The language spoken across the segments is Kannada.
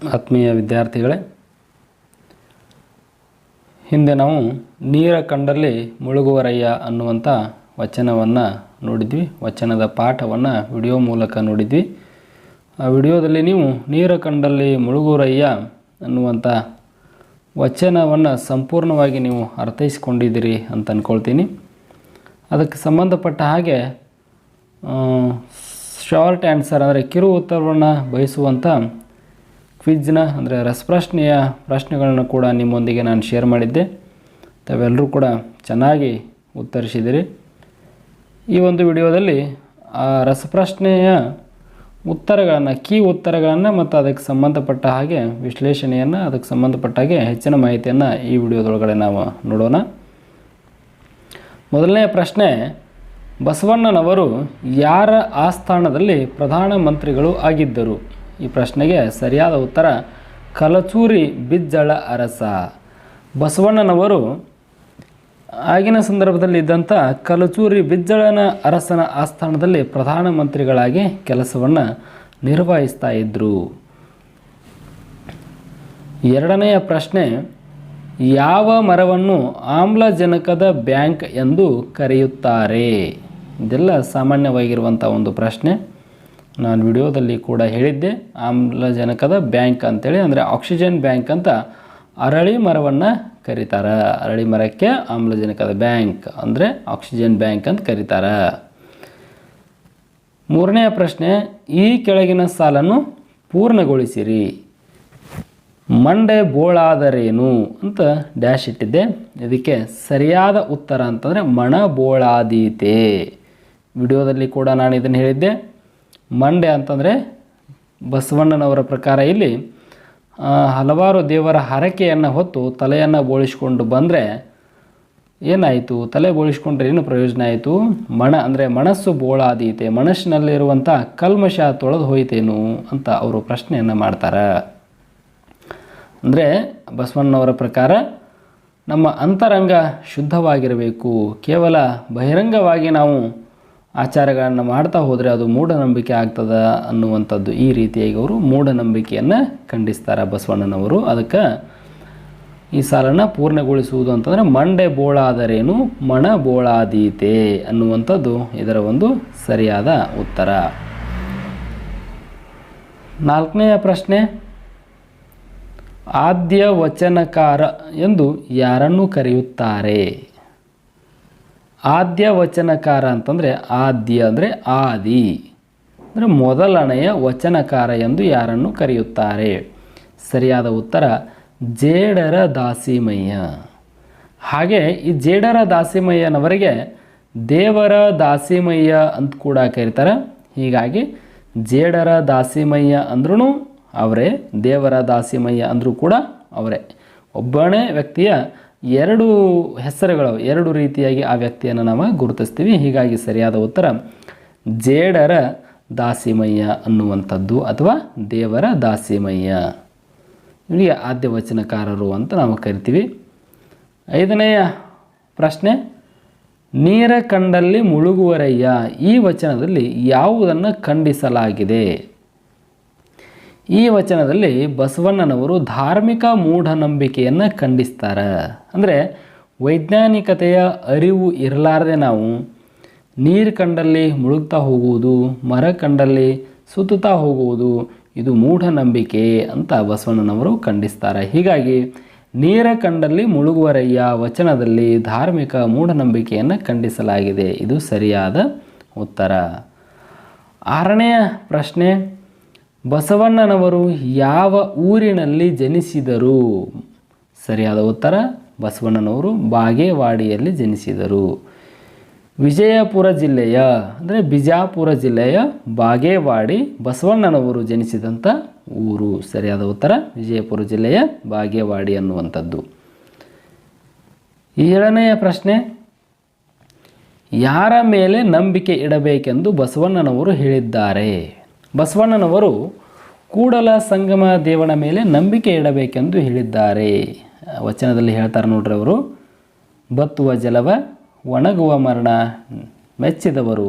ಆತ್ಮೀಯ ವಿದ್ಯಾರ್ಥಿಗಳೇ, ಹಿಂದೆ ನಾವು ನೀರ ಕಂಡಲ್ಲಿ ಮುಳುಗುವರಯ್ಯ ಅನ್ನುವಂಥ ವಚನವನ್ನು ನೋಡಿದ್ವಿ, ವಚನದ ಪಾಠವನ್ನು ವಿಡಿಯೋ ಮೂಲಕ ನೋಡಿದ್ವಿ. ಆ ವಿಡಿಯೋದಲ್ಲಿ ನೀವು ನೀರ ಕಂಡಲ್ಲಿ ಮುಳುಗುವರಯ್ಯ ಅನ್ನುವಂಥ ವಚನವನ್ನು ಸಂಪೂರ್ಣವಾಗಿ ನೀವು ಅರ್ಥೈಸ್ಕೊಂಡಿದ್ದೀರಿ ಅಂತ ಅಂದ್ಕೊಳ್ತೀನಿ ಅದಕ್ಕೆ ಸಂಬಂಧಪಟ್ಟ ಹಾಗೆ ಶಾರ್ಟ್ ಆನ್ಸರ್ ಅಂದರೆ ಕಿರು ಉತ್ತರವನ್ನು ಬಯಸುವಂಥ ಕ್ವಿಜ್ನ ಅಂದರೆ ರಸಪ್ರಶ್ನೆಯ ಪ್ರಶ್ನೆಗಳನ್ನು ಕೂಡ ನಿಮ್ಮೊಂದಿಗೆ ನಾನು ಶೇರ್ ಮಾಡಿದ್ದೆ. ತಾವೆಲ್ಲರೂ ಕೂಡ ಚೆನ್ನಾಗಿ ಉತ್ತರಿಸಿದಿರಿ. ಈ ಒಂದು ವಿಡಿಯೋದಲ್ಲಿ, ಆ ರಸಪ್ರಶ್ನೆಯ ಉತ್ತರಗಳನ್ನು ಕೀ ಉತ್ತರಗಳನ್ನು ಮತ್ತು ಅದಕ್ಕೆ ಸಂಬಂಧಪಟ್ಟ ಹಾಗೆ ವಿಶ್ಲೇಷಣೆಯನ್ನು, ಅದಕ್ಕೆ ಸಂಬಂಧಪಟ್ಟ ಹಾಗೆ ಹೆಚ್ಚಿನ ಮಾಹಿತಿಯನ್ನು ಈ ವಿಡಿಯೋದೊಳಗಡೆ ನಾವು ನೋಡೋಣ. ಮೊದಲನೆಯ ಪ್ರಶ್ನೆ, ಬಸವಣ್ಣನವರು ಯಾರ ಆಸ್ಥಾನದಲ್ಲಿ ಪ್ರಧಾನಮಂತ್ರಿಗಳು ಆಗಿದ್ದರು? ಈ ಪ್ರಶ್ನೆಗೆ ಸರಿಯಾದ ಉತ್ತರ, ಕಲಚೂರಿ ಬಿಜ್ಜಳ ಅರಸ. ಬಸವಣ್ಣನವರು ಆಗಿನ ಸಂದರ್ಭದಲ್ಲಿ ಇದ್ದಂಥ ಕಲಚೂರಿ ಬಿಜ್ಜಳನ ಅರಸನ ಆಸ್ಥಾನದಲ್ಲಿ ಪ್ರಧಾನಮಂತ್ರಿಗಳಾಗಿ ಕೆಲಸವನ್ನು ನಿರ್ವಹಿಸ್ತಾ ಇದ್ದರು ಎರಡನೆಯ ಪ್ರಶ್ನೆ, ಯಾವ ಮರವನ್ನು ಆಮ್ಲಜನಕದ ಬ್ಯಾಂಕ್ ಎಂದು ಕರೆಯುತ್ತಾರೆ? ಇದೆಲ್ಲ ಸಾಮಾನ್ಯವಾಗಿರುವಂಥ ಒಂದು ಪ್ರಶ್ನೆ. ನಾನು ವಿಡಿಯೋದಲ್ಲಿ ಕೂಡ ಹೇಳಿದ್ದೆ. ಆಮ್ಲಜನಕದ ಬ್ಯಾಂಕ್ ಅಂತೇಳಿ, ಅಂದರೆ ಆಕ್ಸಿಜನ್ ಬ್ಯಾಂಕ್ ಅಂತ ಅರಳಿ ಮರವನ್ನು ಕರೀತಾರೆ. ಅರಳಿ ಮರಕ್ಕೆ ಆಮ್ಲಜನಕದ ಬ್ಯಾಂಕ್ ಅಂದರೆ ಆಕ್ಸಿಜನ್ ಬ್ಯಾಂಕ್ ಅಂತ ಕರೀತಾರೆ. ಮೂರನೆಯ ಪ್ರಶ್ನೆ, ಈ ಕೆಳಗಿನ ಸಾಲನ್ನು ಪೂರ್ಣಗೊಳಿಸಿರಿ. ಮಂಡೆ ಬೋಳಾದರೇನು ಅಂತ ಡ್ಯಾಶ್ ಇಟ್ಟಿದ್ದೆ. ಇದಕ್ಕೆ ಸರಿಯಾದ ಉತ್ತರ ಅಂತಂದರೆ ಮಣ ಬೋಳಾದೀತೆ. ವಿಡಿಯೋದಲ್ಲಿ ಕೂಡ ನಾನು ಇದನ್ನು ಹೇಳಿದ್ದೆ. ಮಂಡೆ ಅಂತಂದರೆ ಬಸವಣ್ಣನವರ ಪ್ರಕಾರ ಇಲ್ಲಿ ಹಲವಾರು ದೇವರ ಹರಕೆಯನ್ನು ಹೊತ್ತು ತಲೆಯನ್ನು ಬೋಳಿಸ್ಕೊಂಡು ಬಂದರೆ ಏನಾಯಿತು? ತಲೆ ಬೋಳಿಸ್ಕೊಂಡ್ರೆ ಏನು ಪ್ರಯೋಜನ ಆಯಿತು? ಮಣ ಅಂದರೆ ಮನಸ್ಸು ಬೋಳಾದೀತೆ ಮನಸ್ಸಿನಲ್ಲಿರುವಂಥ ಕಲ್ಮಶ ತೊಳೆದು ಹೋಯ್ತೇನು ಅಂತ ಅವರು ಪ್ರಶ್ನೆಯನ್ನು ಮಾಡ್ತಾರೆ. ಅಂದರೆ ಬಸವಣ್ಣನವರ ಪ್ರಕಾರ ನಮ್ಮ ಅಂತರಂಗ ಶುದ್ಧವಾಗಿರಬೇಕು. ಕೇವಲ ಬಹಿರಂಗವಾಗಿ ನಾವು ಆಚಾರಗಳನ್ನು ಮಾಡ್ತಾ ಹೋದರೆ ಅದು ಮೂಢನಂಬಿಕೆ ಆಗ್ತದೆ ಅನ್ನುವಂಥದ್ದು ಈ ರೀತಿಯಾಗಿ ಅವರು ಮೂಢನಂಬಿಕೆಯನ್ನು ಖಂಡಿಸ್ತಾರೆ ಬಸವಣ್ಣನವರು. ಅದಕ್ಕೆ ಈ ಸಾಲನ್ನು ಪೂರ್ಣಗೊಳಿಸುವುದು ಅಂತಂದರೆ ಮಂಡೆ ಬೋಳಾದರೇನು? ಮಣ ಬೋಳಾದೀತೆ ಅನ್ನುವಂಥದ್ದು ಇದರ ಒಂದು ಸರಿಯಾದ ಉತ್ತರ. ನಾಲ್ಕನೆಯ ಪ್ರಶ್ನೆ ಆದ್ಯ ವಚನಕಾರ ಎಂದು ಯಾರನ್ನು ಕರೆಯುತ್ತಾರೆ? ಆದ್ಯ ವಚನಕಾರ ಅಂತಂದರೆ ಆದ್ಯ ಅಂದರೆ ಆದಿ. ಅಂದರೆ ಮೊದಲನೆಯ ವಚನಕಾರ ಎಂದು ಯಾರನ್ನು ಕರೆಯುತ್ತಾರೆ? ಸರಿಯಾದ ಉತ್ತರ, ಜೇಡರ ದಾಸಿಮಯ್ಯ. ಹಾಗೆ ಈ ಜೇಡರ ದಾಸಿಮಯ್ಯನವರಿಗೆ ದೇವರ ದಾಸಿಮಯ್ಯ ಅಂತ ಕೂಡ ಕರೀತಾರೆ. ಹೀಗಾಗಿ ಜೇಡರ ದಾಸಿಮಯ್ಯ ಅಂದ್ರೂ ಅವರೇ, ದೇವರ ದಾಸಿಮಯ್ಯ ಅಂದರೂ ಕೂಡ ಅವರೇ. ಒಬ್ಬನೇ ವ್ಯಕ್ತಿಯ ಎರಡು ಹೆಸರುಗಳು, ಎರಡು ರೀತಿಯಾಗಿ ಆ ವ್ಯಕ್ತಿಯನ್ನು ನಾವು ಗುರುತಿಸ್ತೀವಿ. ಹೀಗಾಗಿ ಸರಿಯಾದ ಉತ್ತರ, ಜೇಡರ ದಾಸಿಮಯ್ಯ ಅನ್ನುವಂಥದ್ದು ಅಥವಾ ದೇವರ ದಾಸಿಮಯ್ಯ. ಇವನಿಗೆ ಆದ್ಯ ವಚನಕಾರರು ಅಂತ ನಾವು ಕರಿತೀವಿ. ಐದನೆಯ ಪ್ರಶ್ನೆ ನೀರ ಕಂಡಲ್ಲಿ ಮುಳುಗುವರಯ್ಯ, ಈ ವಚನದಲ್ಲಿ ಯಾವುದನ್ನು ಖಂಡಿಸಲಾಗಿದೆ? ಈ ವಚನದಲ್ಲಿ ಬಸವಣ್ಣನವರು ಧಾರ್ಮಿಕ ಮೂಢನಂಬಿಕೆಯನ್ನು ಖಂಡಿಸ್ತಾರೆ. ಅಂದರೆ ವೈಜ್ಞಾನಿಕತೆಯ ಅರಿವು ಇರಲಾರದೆ ನಾವು ನೀರು ಕಂಡಲ್ಲಿ ಮುಳುಗ್ತಾ ಹೋಗುವುದು, ಮರ ಕಂಡಲ್ಲಿ ಸುತ್ತುತ್ತಾ ಹೋಗುವುದು, ಇದು ಮೂಢನಂಬಿಕೆ ಅಂತ ಬಸವಣ್ಣನವರು ಖಂಡಿಸ್ತಾರೆ. ಹೀಗಾಗಿ ನೀರ ಕಂಡಲ್ಲಿ ಮುಳುಗುವರಯ್ಯ ವಚನದಲ್ಲಿ ಧಾರ್ಮಿಕ ಮೂಢನಂಬಿಕೆಯನ್ನು ಖಂಡಿಸಲಾಗಿದೆ. ಇದು ಸರಿಯಾದ ಉತ್ತರ. ಆರನೆಯ ಪ್ರಶ್ನೆ ಬಸವಣ್ಣನವರು ಯಾವ ಊರಿನಲ್ಲಿ ಜನಿಸಿದರು? ಸರಿಯಾದ ಉತ್ತರ, ಬಸವಣ್ಣನವರು ಬಾಗೇವಾಡಿಯಲ್ಲಿ ಜನಿಸಿದರು. ವಿಜಯಪುರ ಜಿಲ್ಲೆಯ, ಅಂದರೆ ಬಿಜಾಪುರ ಜಿಲ್ಲೆಯ ಬಾಗೇವಾಡಿ ಬಸವಣ್ಣನವರು ಜನಿಸಿದಂಥ ಊರು. ಸರಿಯಾದ ಉತ್ತರ, ವಿಜಯಪುರ ಜಿಲ್ಲೆಯ ಬಾಗೇವಾಡಿ ಅನ್ನುವಂಥದ್ದು. ಏಳನೆಯ ಪ್ರಶ್ನೆ, ಯಾರ ಮೇಲೆ ನಂಬಿಕೆ ಇಡಬೇಕೆಂದು ಬಸವಣ್ಣನವರು ಹೇಳಿದ್ದಾರೆ? ಬಸವಣ್ಣನವರು ಕೂಡಲ ಸಂಗಮ ದೇವನ ಮೇಲೆ ನಂಬಿಕೆ ಇಡಬೇಕೆಂದು ಹೇಳಿದ್ದಾರೆ. ವಚನದಲ್ಲಿ ಹೇಳ್ತಾರೆ ನೋಡ್ರಿ ಅವರು, ಬತ್ತುವ ಜಲವ, ಒಣಗುವ ಮರಣ, ಮೆಚ್ಚಿದವರು,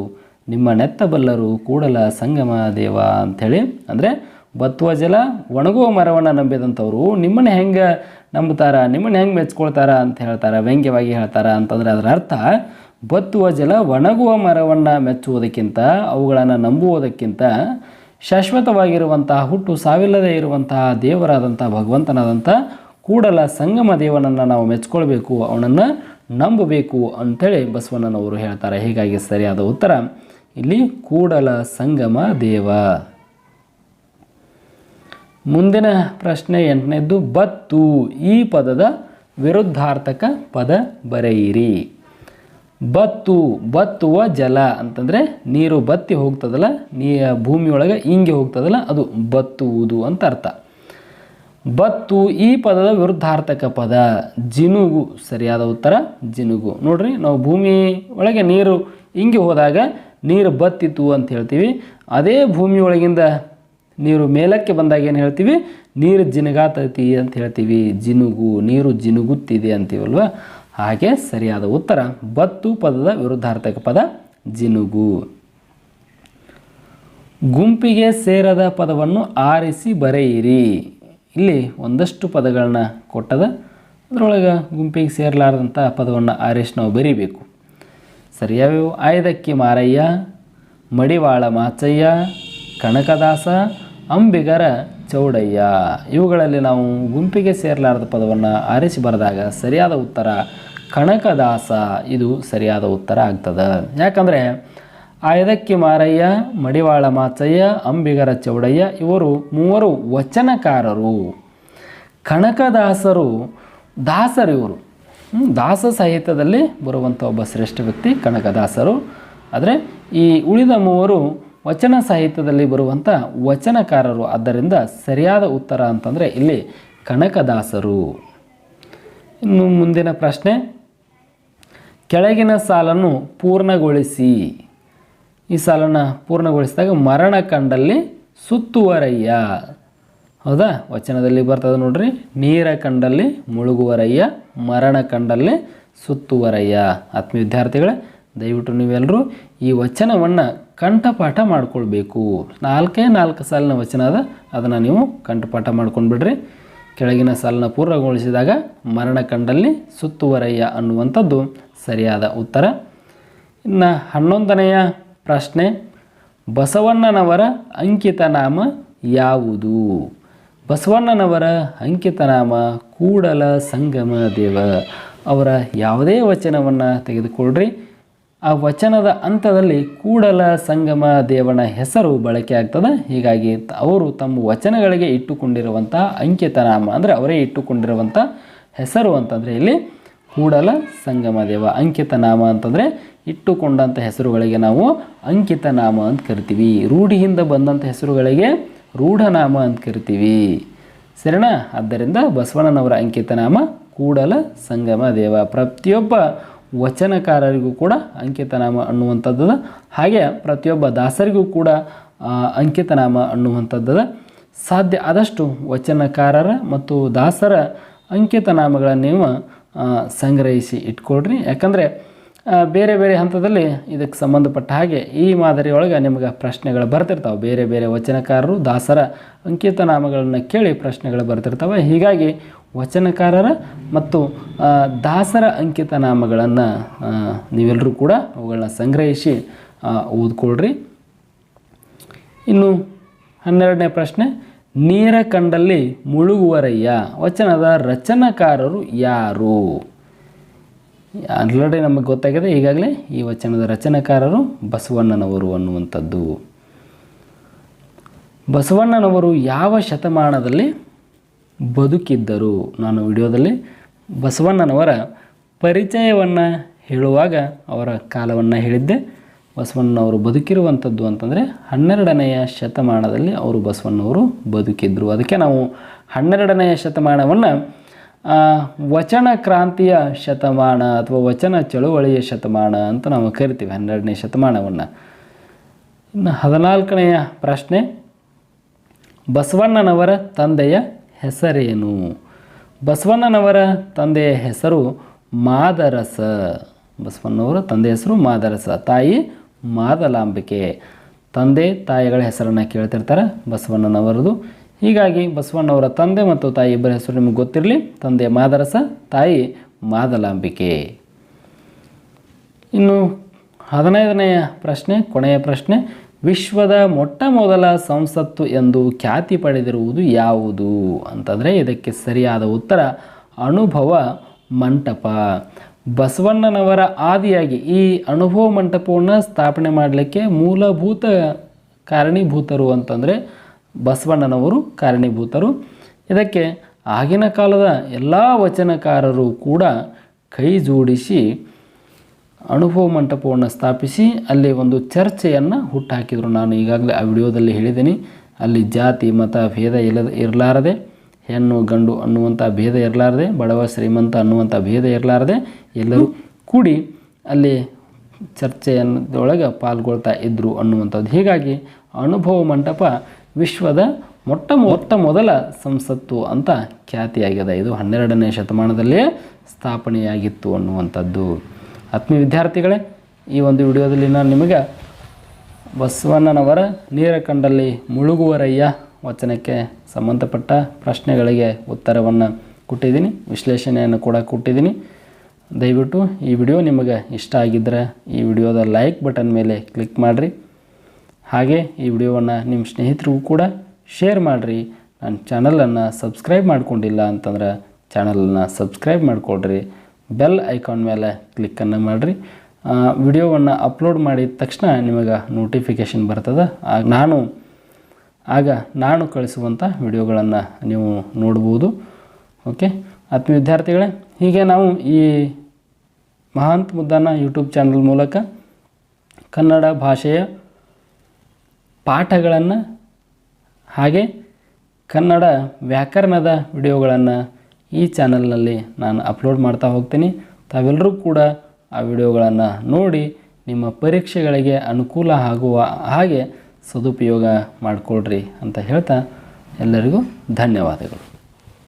ನಿಮ್ಮ ನೆತ್ತಬಲ್ಲರು ಕೂಡಲ ಸಂಗಮ ದೇವ ಅಂಥೇಳಿ, ಅಂದರೆ ಬತ್ತುವ ಜಲ, ಒಣಗುವ ಮರವನ್ನು ನಂಬಿದಂಥವ್ರು ನಿಮ್ಮನ್ನು ಹೆಂಗೆ ನಂಬುತ್ತಾರ, ನಿಮ್ಮನ್ನು ಹೆಂಗೆ ಮೆಚ್ಕೊಳ್ತಾರ ಅಂತ ಹೇಳ್ತಾರೆ, ವ್ಯಂಗ್ಯವಾಗಿ ಹೇಳ್ತಾರ ಅಂತಂದರೆ ಅದರ ಅರ್ಥ, ಬತ್ತುವ ಜಲ, ಒಣಗುವ ಮರವನ್ನು ಮೆಚ್ಚುವುದಕ್ಕಿಂತ, ಅವುಗಳನ್ನು ನಂಬುವುದಕ್ಕಿಂತ ಶಾಶ್ವತವಾಗಿರುವಂತಹ ಹುಟ್ಟು ಸಾವಿಲ್ಲದೆ ಇರುವಂತಹ ದೇವರಾದಂಥ ಭಗವಂತನಾದಂಥ ಕೂಡಲ ಸಂಗಮ ದೇವನನ್ನು ನಾವು ಮೆಚ್ಕೊಳ್ಬೇಕು, ಅವನನ್ನು ನಂಬಬೇಕು ಅಂಥೇಳಿ ಬಸವಣ್ಣನವರು ಹೇಳ್ತಾರೆ. ಹೀಗಾಗಿ ಸರಿಯಾದ ಉತ್ತರ ಇಲ್ಲಿ ಕೂಡಲ ಸಂಗಮ ದೇವ. ಮುಂದಿನ ಪ್ರಶ್ನೆ ಎಂಟನೇದ್ದು, ಬತ್ತು ಈ ಪದದ ವಿರುದ್ಧಾರ್ಥಕ ಪದ ಬರೆಯಿರಿ. ಬತ್ತು, ಬತ್ತುವ ಜಲ ಅಂತಂದರೆ ನೀರು ಬತ್ತಿ ಹೋಗ್ತದಲ್ಲ, ನೀ ಭೂಮಿಯೊಳಗೆ ಹಿಂಗೆ ಹೋಗ್ತದಲ್ಲ, ಅದು ಬತ್ತುವುದು ಅಂತ ಅರ್ಥ. ಬತ್ತು ಈ ಪದದ ವಿರುದ್ಧಾರ್ಥಕ ಪದ. ಜಿನುಗು, ಸರಿಯಾದ ಉತ್ತರ, ಜಿನುಗು. ನೋಡ್ರಿ, ನಾವು ಭೂಮಿ ಒಳಗೆ ನೀರು ಹಿಂಗೆ ಹೋದಾಗ ನೀರು ಬತ್ತಿತ್ತು ಅಂತ ಹೇಳ್ತೀವಿ. ಅದೇ ಭೂಮಿ ಒಳಗಿಂದ ನೀರು ಮೇಲಕ್ಕೆ ಬಂದಾಗ ಏನು ಹೇಳ್ತೀವಿ? ನೀರು ಜಿನುಗಾತೈತಿ ಅಂತ ಹೇಳ್ತೀವಿ. ಜಿನುಗು, ನೀರು ಜಿನುಗುತ್ತಿದೆ ಅಂತೀವಲ್ವ? ಹಾಗೆ ಸರಿಯಾದ ಉತ್ತರ ಬತ್ತು ಪದದ ವಿರುದ್ಧಾರ್ಥಕ ಪದ ಜಿನುಗು. ಗುಂಪಿಗೆ ಸೇರದ ಪದವನ್ನು ಆರಿಸಿ ಬರೆಯಿರಿ. ಇಲ್ಲಿ ಒಂದಷ್ಟು ಪದಗಳನ್ನ ಕೊಟ್ಟದ. ಅದರೊಳಗೆ ಗುಂಪಿಗೆ ಸೇರಲಾರದಂಥ ಪದವನ್ನು ಆರಿಸಿ ನಾವು ಬರೀಬೇಕು. ಸರಿಯಾವ ಆಯ್ದಕ್ಕಿ ಮಾರಯ್ಯ, ಮಡಿವಾಳ ಮಾಚಯ್ಯ, ಕನಕದಾಸ ಅಂಬಿಗರ ಚೌಡಯ್ಯ. ಇವುಗಳಲ್ಲಿ ನಾವು ಗುಂಪಿಗೆ ಸೇರಲಾರದ ಪದವನ್ನು ಆರಿಸಿ ಬರೆದಾಗ ಸರಿಯಾದ ಉತ್ತರ ಕನಕದಾಸ. ಇದು ಸರಿಯಾದ ಉತ್ತರ ಆಗ್ತದೆ. ಯಾಕಂದರೆ ಆಯದಕ್ಕಿ ಮಾರಯ್ಯ, ಮಡಿವಾಳ ಮಾಚಯ್ಯ, ಅಂಬಿಗರ ಚೌಡಯ್ಯ ಇವರು ಮೂವರು ವಚನಕಾರರು. ಕನಕದಾಸರು ದಾಸರು ಇವರು. ದಾಸ ಸಾಹಿತ್ಯದಲ್ಲಿ ಬರುವಂಥ ಒಬ್ಬ ಶ್ರೇಷ್ಠ ವ್ಯಕ್ತಿ ಕನಕದಾಸರು. ಆದರೆ ಈ ಉಳಿದ ಮೂವರು ವಚನ ಸಾಹಿತ್ಯದಲ್ಲಿ ಬರುವಂಥ ವಚನಕಾರರು. ಆದ್ದರಿಂದ ಸರಿಯಾದ ಉತ್ತರ ಅಂತಂದರೆ ಇಲ್ಲಿ ಕನಕದಾಸರು. ಇನ್ನು ಮುಂದಿನ ಪ್ರಶ್ನೆ. ಕೆಳಗಿನ ಸಾಲನ್ನು ಪೂರ್ಣಗೊಳಿಸಿ. ಈ ಸಾಲನ್ನು ಪೂರ್ಣಗೊಳಿಸಿದಾಗ ಮರಣ ಕಂಡಲ್ಲಿ ಸುತ್ತುವರಯ್ಯ. ಹೌದಾ? ವಚನದಲ್ಲಿ ಬರ್ತದೆ ನೋಡ್ರಿ. ನೀರ ಕಂಡಲ್ಲಿ ಮುಳುಗುವರಯ್ಯ, ಮರಣ ಕಂಡಲ್ಲಿ ಸುತ್ತುವರಯ್ಯ. ಆತ್ಮೀಯ ವಿದ್ಯಾರ್ಥಿಗಳೇ, ದಯವಿಟ್ಟು ನೀವೆಲ್ಲರೂ ಈ ವಚನವನ್ನು ಕಂಠಪಾಠ ಮಾಡ್ಕೊಳ್ಬೇಕು. ನಾಲ್ಕೇ ನಾಲ್ಕು ಸಾಲಿನ ವಚನ ಅದ ಅದನ್ನು ನೀವು ಕಂಠಪಾಠ ಮಾಡ್ಕೊಂಡ್ಬಿಡ್ರಿ. ಕೆಳಗಿನ ಸಾಲನ್ನ ಪೂರ್ಣಗೊಳಿಸಿದಾಗ ಮರಣ ಕಂಡಲ್ಲಿ ಸುತ್ತುವರಯ್ಯ ಅನ್ನುವಂಥದ್ದು ಸರಿಯಾದ ಉತ್ತರ. ಇನ್ನು ಹನ್ನೊಂದನೆಯ ಪ್ರಶ್ನೆ, ಬಸವಣ್ಣನವರ ಅಂಕಿತ ನಾಮ ಯಾವುದು? ಬಸವಣ್ಣನವರ ಅಂಕಿತ ನಾಮ ಕೂಡಲ ಸಂಗಮ ದೇವ ಅವರ ಯಾವುದೇ ವಚನವನ್ನು ತೆಗೆದುಕೊಳ್ಳ್ರಿ ಆ ವಚನದ ಹಂತದಲ್ಲಿ ಕೂಡಲ ಸಂಗಮ ದೇವನ ಹೆಸರು ಬಳಕೆ ಆಗ್ತದೆ. ಹೀಗಾಗಿ ಅವರು ತಮ್ಮ ವಚನಗಳಿಗೆ ಇಟ್ಟುಕೊಂಡಿರುವಂಥ ಅಂಕಿತನಾಮ, ಅಂದರೆ ಅವರೇ ಇಟ್ಟುಕೊಂಡಿರುವಂಥ ಹೆಸರು ಅಂತಂದರೆ ಇಲ್ಲಿ ಕೂಡಲ ಸಂಗಮ ದೇವ ಅಂಕಿತ ನಾಮ ಅಂತಂದರೆ ಇಟ್ಟುಕೊಂಡಂಥ ಹೆಸರುಗಳಿಗೆ ನಾವು ಅಂಕಿತ ನಾಮ ಅಂತ ಕರಿತೀವಿ. ರೂಢಿಯಿಂದ ಬಂದಂಥ ಹೆಸರುಗಳಿಗೆ ರೂಢನಾಮ ಅಂತ ಕರಿತೀವಿ. ಸರಿನಾ? ಆದ್ದರಿಂದ ಬಸವಣ್ಣನವರ ಅಂಕಿತ ನಾಮ ಕೂಡಲ ಸಂಗಮ ದೇವ. ಪ್ರತಿಯೊಬ್ಬ ವಚನಕಾರರಿಗೂ ಕೂಡ ಅಂಕಿತನಾಮ ಅನ್ನುವಂಥದ್ದು ಹಾಗೆ ಪ್ರತಿಯೊಬ್ಬ ದಾಸರಿಗೂ ಕೂಡ ಅಂಕಿತನಾಮ ಅನ್ನುವಂಥದ್ದು ಸಾಧ್ಯ ಆದಷ್ಟು ವಚನಕಾರರ ಮತ್ತು ದಾಸರ ಅಂಕಿತನಾಮಗಳನ್ನು ಸಂಗ್ರಹಿಸಿ ಇಟ್ಕೊಳ್ರಿ. ಯಾಕಂದರೆ ಬೇರೆ ಬೇರೆ ಹಂತದಲ್ಲಿ ಇದಕ್ಕೆ ಸಂಬಂಧಪಟ್ಟ ಹಾಗೆ ಈ ಮಾದರಿಯೊಳಗೆ ನಿಮಗೆ ಪ್ರಶ್ನೆಗಳು ಬರ್ತಿರ್ತಾವೆ. ಬೇರೆ ಬೇರೆ ವಚನಕಾರರು, ದಾಸರ ಅಂಕಿತ ನಾಮಗಳನ್ನು ಕೇಳಿ ಪ್ರಶ್ನೆಗಳು ಬರ್ತಿರ್ತಾವೆ. ಹೀಗಾಗಿ ವಚನಕಾರರ ಮತ್ತು ದಾಸರ ಅಂಕಿತ ನಾಮಗಳನ್ನು ನೀವೆಲ್ಲರೂ ಕೂಡ ಅವುಗಳನ್ನ ಸಂಗ್ರಹಿಸಿ ಓದ್ಕೊಳ್ರಿ. ಇನ್ನು ಹನ್ನೆರಡನೇ ಪ್ರಶ್ನೆ ನೀರ ಕಂಡಲ್ಲಿ ಮುಳುಗುವರಯ್ಯ. ವಚನದ ರಚನಕಾರರು ಯಾರು? ಆಲ್ರೆಡಿ ನಮಗೆ ಗೊತ್ತಾಗಿದೆ, ಈಗಾಗಲೇ ಈ ವಚನದ ರಚನಾಕಾರರು ಬಸವಣ್ಣನವರು ಅನ್ನುವಂಥದ್ದು. ಬಸವಣ್ಣನವರು ಯಾವ ಶತಮಾನದಲ್ಲಿ ಬದುಕಿದ್ದರು ನಾನು ವಿಡಿಯೋದಲ್ಲಿ, ಬಸವಣ್ಣನವರ ಪರಿಚಯವನ್ನು ಹೇಳುವಾಗ ಅವರ ಕಾಲವನ್ನು ಹೇಳಿದ್ದೆ. ಬಸವಣ್ಣನವರು ಬದುಕಿರುವಂಥದ್ದು ಅಂತಂದರೆ ಹನ್ನೆರಡನೆಯ ಶತಮಾನದಲ್ಲಿ ಅವರು ಬಸವಣ್ಣವರು ಬದುಕಿದ್ದರು ಅದಕ್ಕೆ ನಾವು ಹನ್ನೆರಡನೆಯ ಶತಮಾನವನ್ನು ವಚನ ಕ್ರಾಂತಿಯ ಶತಮಾನ ಅಥವಾ ವಚನ ಚಳುವಳಿಯ ಶತಮಾನ ಅಂತ ನಾವು ಕರಿತೀವಿ, ಹನ್ನೆರಡನೇ ಶತಮಾನವನ್ನು. ಇನ್ನು ಹದಿನಾಲ್ಕನೆಯ ಪ್ರಶ್ನೆ, ಬಸವಣ್ಣನವರ ತಂದೆಯ ಹೆಸರೇನು? ಬಸವಣ್ಣನವರ ತಂದೆಯ ಹೆಸರು ಮಾದರಸ. ಬಸವಣ್ಣವರ ತಂದೆಯ ಹೆಸರು ಮಾದರಸ. ತಾಯಿ ಮಾದಲಾಂಬಿಕೆ. ತಂದೆ ತಾಯಿಗಳ ಹೆಸರನ್ನು ಕೇಳ್ತಿರ್ತಾರೆ ಬಸವಣ್ಣನವರದು. ಹೀಗಾಗಿ ಬಸವಣ್ಣವರ ತಂದೆ ಮತ್ತು ತಾಯಿ ಇಬ್ಬರ ಹೆಸರು ನಿಮಗೆ ಗೊತ್ತಿರಲಿ ತಂದೆ ಮಾದರಸ, ತಾಯಿ ಮಾದಲಾಂಬಿಕೆ. ಇನ್ನು ಹದಿನೈದನೆಯ ಪ್ರಶ್ನೆ, ಕೊನೆಯ ಪ್ರಶ್ನೆ, ವಿಶ್ವದ ಮೊಟ್ಟ ಮೊದಲ ಸಂಸತ್ತು ಎಂದು ಖ್ಯಾತಿ ಪಡೆದಿರುವುದು ಯಾವುದು ಅಂತಂದರೆ ಇದಕ್ಕೆ ಸರಿಯಾದ ಉತ್ತರ, ಅನುಭವ ಮಂಟಪ. ಬಸವಣ್ಣನವರ ಆದಿಯಾಗಿ ಈ ಅನುಭವ ಮಂಟಪವನ್ನು ಸ್ಥಾಪನೆ ಮಾಡಲಿಕ್ಕೆ ಮೂಲಭೂತ ಕಾರಣೀಭೂತರು ಅಂತಂದರೆ ಬಸವಣ್ಣನವರು ಕಾರಣೀಭೂತರು. ಇದಕ್ಕೆ ಆಗಿನ ಕಾಲದ ಎಲ್ಲ ವಚನಕಾರರು ಕೂಡ ಕೈ ಜೋಡಿಸಿ ಅನುಭವ ಮಂಟಪವನ್ನು ಸ್ಥಾಪಿಸಿ ಅಲ್ಲಿ ಒಂದು ಚರ್ಚೆಯನ್ನು ಹುಟ್ಟುಹಾಕಿದರು ನಾನು ಈಗಾಗಲೇ ಆ ವಿಡಿಯೋದಲ್ಲಿ ಹೇಳಿದ್ದೀನಿ, ಅಲ್ಲಿ ಜಾತಿ, ಮತ, ಭೇದ ಇಲ್ಲದ ಇರಲಾರದೆ, ಹೆಣ್ಣು, ಗಂಡು ಅನ್ನುವಂಥ ಭೇದ ಇರಲಾರದೆ, ಬಡವ, ಶ್ರೀಮಂತ ಅನ್ನುವಂಥ ಭೇದ ಇರಲಾರದೆ ಎಲ್ಲರೂ ಕೂಡಿ ಅಲ್ಲಿ ಚರ್ಚೆಯನ್ನೊಳಗೆ ಪಾಲ್ಗೊಳ್ತಾ ಇದ್ದರು ಅನ್ನುವಂಥದ್ದು. ಹೀಗಾಗಿ ಅನುಭವ ಮಂಟಪ ವಿಶ್ವದ ಮೊಟ್ಟ ಮೊಟ್ಟ ಮೊದಲ ಸಂಸತ್ತು ಅಂತ ಖ್ಯಾತಿಯಾಗಿದೆ. ಇದು ಹನ್ನೆರಡನೇ ಶತಮಾನದಲ್ಲೇ ಸ್ಥಾಪನೆಯಾಗಿತ್ತು ಅನ್ನುವಂಥದ್ದು. ಆತ್ಮೀಯ ವಿದ್ಯಾರ್ಥಿಗಳೇ, ಈ ಒಂದು ವಿಡಿಯೋದಲ್ಲಿ ನಾನು ನಿಮಗೆ ಬಸವಣ್ಣನವರ ನೀರ ಕಂಡಲ್ಲಿ ಮುಳುಗುವರಯ್ಯ ವಚನಕ್ಕೆ ಸಂಬಂಧಪಟ್ಟ ಪ್ರಶ್ನೆಗಳಿಗೆ ಉತ್ತರವನ್ನು ಕೊಟ್ಟಿದ್ದೀನಿ. ವಿಶ್ಲೇಷಣೆಯನ್ನು ಕೂಡ ಕೊಟ್ಟಿದ್ದೀನಿ. ದಯವಿಟ್ಟು ಈ ವಿಡಿಯೋ ನಿಮಗೆ ಇಷ್ಟ ಆಗಿದ್ದರೆ ಈ ವಿಡಿಯೋದ ಲೈಕ್ ಬಟನ್ ಮೇಲೆ ಕ್ಲಿಕ್ ಮಾಡಿರಿ. ಹಾಗೆ ಈ ವಿಡಿಯೋವನ್ನು ನಿಮ್ಮ ಸ್ನೇಹಿತರಿಗೂ ಕೂಡ ಶೇರ್ ಮಾಡಿರಿ. ನನ್ನ ಚಾನಲನ್ನು ಸಬ್ಸ್ಕ್ರೈಬ್ ಮಾಡಿಕೊಂಡಿಲ್ಲ ಅಂತಂದ್ರೆ ಚಾನಲನ್ನು ಸಬ್ಸ್ಕ್ರೈಬ್ ಮಾಡಿಕೊಡ್ರಿ ಬೆಲ್ ಐಕಾನ್ ಮೇಲೆ ಕ್ಲಿಕ್ಕನ್ನು ಮಾಡಿರಿ. ವಿಡಿಯೋವನ್ನು ಅಪ್ಲೋಡ್ ಮಾಡಿದ ತಕ್ಷಣ ನಿಮಗೆ ನೋಟಿಫಿಕೇಷನ್ ಬರ್ತದೆ. ಆಗ ನಾನು ಆಗ ನಾನು ಕಳಿಸುವಂಥ ವಿಡಿಯೋಗಳನ್ನು ನೀವು ನೋಡ್ಬೋದು. ಓಕೆ ಆತ್ಮೀಯ ವಿದ್ಯಾರ್ಥಿಗಳೇ, ಹೀಗೆ ನಾವು ಈ ಮಹಾಂತ್ ಮುದ್ದಾನ ಯೂಟ್ಯೂಬ್ ಚಾನಲ್ ಮೂಲಕ ಕನ್ನಡ ಭಾಷೆಯ ಪಾಠಗಳನ್ನು ಹಾಗೆ ಕನ್ನಡ ವ್ಯಾಕರಣದ ವಿಡಿಯೋಗಳನ್ನು ಈ ಚಾನಲ್ನಲ್ಲಿ ನಾನು ಅಪ್ಲೋಡ್ ಮಾಡ್ತಾ ಹೋಗ್ತೀನಿ. ತಾವೆಲ್ಲರೂ ಕೂಡ ಆ ವಿಡಿಯೋಗಳನ್ನು ನೋಡಿ ನಿಮ್ಮ ಪರೀಕ್ಷೆಗಳಿಗೆ ಅನುಕೂಲ ಆಗುವ ಹಾಗೆ ಸದುಪಯೋಗ ಮಾಡಿಕೊಳ್ರಿ ಅಂತ ಹೇಳ್ತಾ ಎಲ್ಲರಿಗೂ ಧನ್ಯವಾದಗಳು.